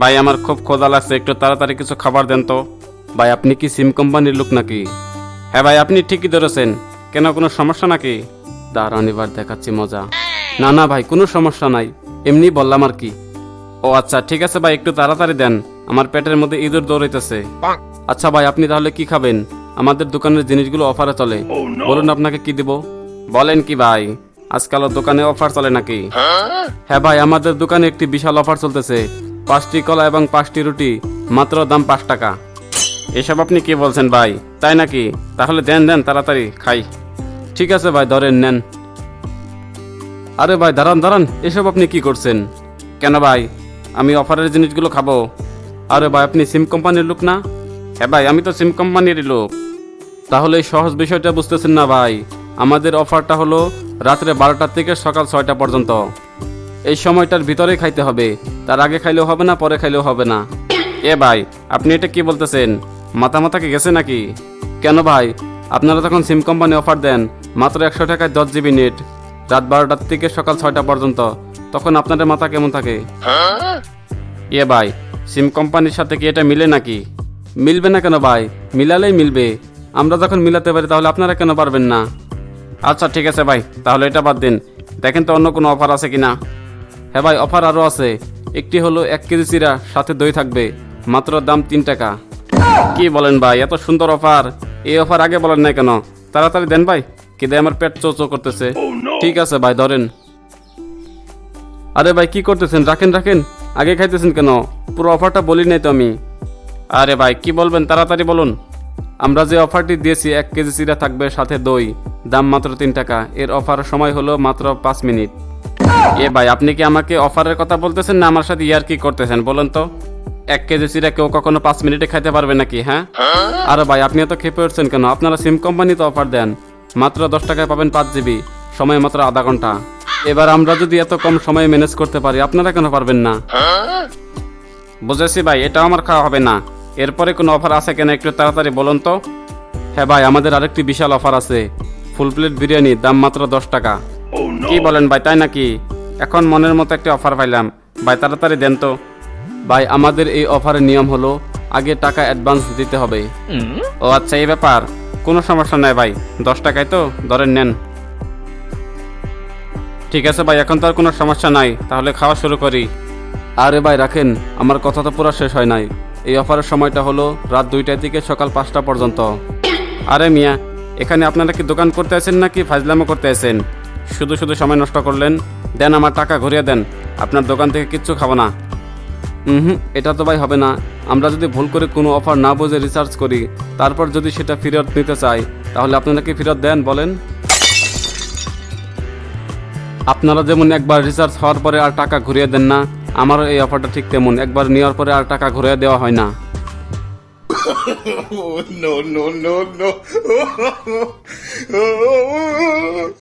ভাই আমার খুব ক্ষুধা লাগছে একটু তাড়াতাড়ি কিছু খাবার দেন তো। ভাই আপনি কি সিম কোম্পানির লোক নাকি? হ্যাঁ ভাই আপনি ঠিকই ধরেছেন। কেন কোনো সমস্যা নাকি? দাঁড়ান এবার দেখাচ্ছি মজা। না না ভাই কোনো সমস্যা নাই। এমনি বললাম আর কি। ও আচ্ছা ঠিক আছে ভাই একটু তাড়াতাড়ি দেন। আমার পেটের মধ্যে ইঁদুর দৌড়াইতেছে। আচ্ছা ভাই আপনি তাহলে কি খাবেন? আমাদের দোকানের জিনিসগুলো অফারে চলে। বলুন আপনাকে কি দিব? বলেন কি ভাই আজকাল দোকানে অফার চলে নাকি? হ্যাঁ ভাই আমাদের দোকানে একটি বিশাল অফার চলতেছে। পাঁচটি কলা এবং পাঁচটি রুটি, মাত্র দাম পাঁচ টাকা। এসব আপনি কি বলছেন ভাই? তাই নাকি? তাহলে দেন দেন, তাড়াতাড়ি খাই। ঠিক আছে ভাই, ধরেন, নেন। আরে ভাই, দাঁড়ান দাঁড়ান, এসব আপনি কি করছেন? কেন ভাই? আমি অফারের জিনিসগুলো খাব। আরে ভাই, আপনি সিম কোম্পানির লোক না? হ্যাঁ ভাই, আমি তো সিম কোম্পানিরই লোক। তাহলে সহজ বিষয়টা বুঝতেছেন না ভাই? আমাদের অফারটা হলো রাত্রে বারোটা থেকে সকাল ছয়টা পর্যন্ত। এই সময়টার ভিতরে খাইতে হবে। তার আগে খাইলেও হবে না, পরে খাইলেও হবে না। এ ভাই, আপনি এটা কি বলতেছেন? মাথা মাথা কি গেছে নাকি? কেন ভাই? আপনারা তখন সিম কোম্পানি অফার দেন, মাত্র একশো টাকায় দশ জিবি নেট। রাত বারোটার থেকে সকাল ছয়টা পর্যন্ত। তখন আপনাদের মাথা কেমন থাকে? এ ভাই, সিম কোম্পানির সাথে কি এটা মিলে নাকি? মিলবে না কেন ভাই? মিলালেই মিলবে। আমরা যখন মিলাতে পারি, তাহলে আপনারা কেন পারবেন না? আচ্ছা ঠিক আছে ভাই, তাহলে এটা বাদ দিন। দেখেন তো অন্য কোনো অফার আছে কিনা। হ্যাঁ ভাই অফার আরও আছে। একটি হলো এক কেজি চিরা সাথে দই থাকবে। মাত্র দাম তিন টাকা। কি বলেন ভাই এত সুন্দর অফার। এই অফার আগে বলেন না কেন? তাড়াতাড়ি দেন ভাই। কি দেয় আমার পেট চো চো করতেছে। ঠিক আছে ভাই ধরেন। আরে ভাই কি করতেছেন? রাখেন রাখেন। আগে খাইতেছেন কেন? পুরো অফারটা বলি নাই তো আমি। আরে ভাই কি বলবেন? তাড়াতাড়ি বলুন। আমরা যে অফারটি দিয়েছি এক কেজি চিরা থাকবে সাথে দই। দাম মাত্র তিন টাকা। এর অফার সময় হলো মাত্র পাঁচ মিনিট। এ ভাই আপনি কি আমাকে অফারের কথা বলতেছেন না আমার সাথে ইয়ার কি করতেছেন? বলুন তো। এক কেজি চিরা কেউ কখনো পাঁচ মিনিটে খাইতে পারবে নাকি হ্যাঁ? আরে ভাই আপনি এত খেপে উঠছেন কেন? আপনারা সিম কোম্পানি তো অফার দেন। মাত্র দশ টাকায় পাবেন পাঁচ জিবি। সময় মাত্র আধা ঘণ্টা। এবার আমরা যদি এত কম সময়ে ম্যানেজ করতে পারি আপনারা কেন পারবেন না? বুঝেছি ভাই এটাও আমার খাওয়া হবে না। এরপরে কোনো অফার আছে কেন একটু তাড়াতাড়ি বলুন তো? হ্যাঁ ভাই আমাদের আরেকটি বিশাল অফার আছে। ফুল প্লেট বিরিয়ানি দাম মাত্র দশ টাকা। কি বলেন ভাই তাই নাকি? এখন মনের মতো একটা অফার পাইলাম। ভাই তাড়াতাড়ি দেন তো। ভাই আমাদের এই অফারের নিয়ম হলো আগে টাকা অ্যাডভান্স দিতে হবে। ও আচ্ছা এই ব্যাপার। কোনো সমস্যা নাই ভাই দশ টাকায় তো ধরেন নেন। ঠিক আছে ভাই এখন তো আর কোনো সমস্যা নাই তাহলে খাওয়া শুরু করি। আরে ভাই রাখেন আমার কথা তো পুরো শেষ হয় নাই। এই অফারের সময়টা হলো রাত দুইটার থেকে সকাল পাঁচটা পর্যন্ত। আরে মিয়া এখানে আপনারা কি দোকান করতে আছেন নাকি ফাজলামো করতে আছেন? শুধু শুধু সময় নষ্ট করলেন দেন আমার টাকা ঘুরিয়ে দেন আপনার দোকান থেকে কিচ্ছু খাব না হুম এটা তো ভাই হবে না আমরা যদি ভুল করে কোনো অফার না বুঝে রিসার্চ করি তারপর যদি সেটা ফেরত নিতে চাই তাহলে আপনারা কি ফেরত দেন বলেন আপনারা যেমন একবার রিচার্জ হওয়ার পরে আর টাকা ঘুরিয়ে দেন না আমারও এই অফারটা ঠিক তেমন একবার নেওয়ার পরে আর টাকা ঘুরিয়ে দেওয়া হয় না Oh, no, no, no, no.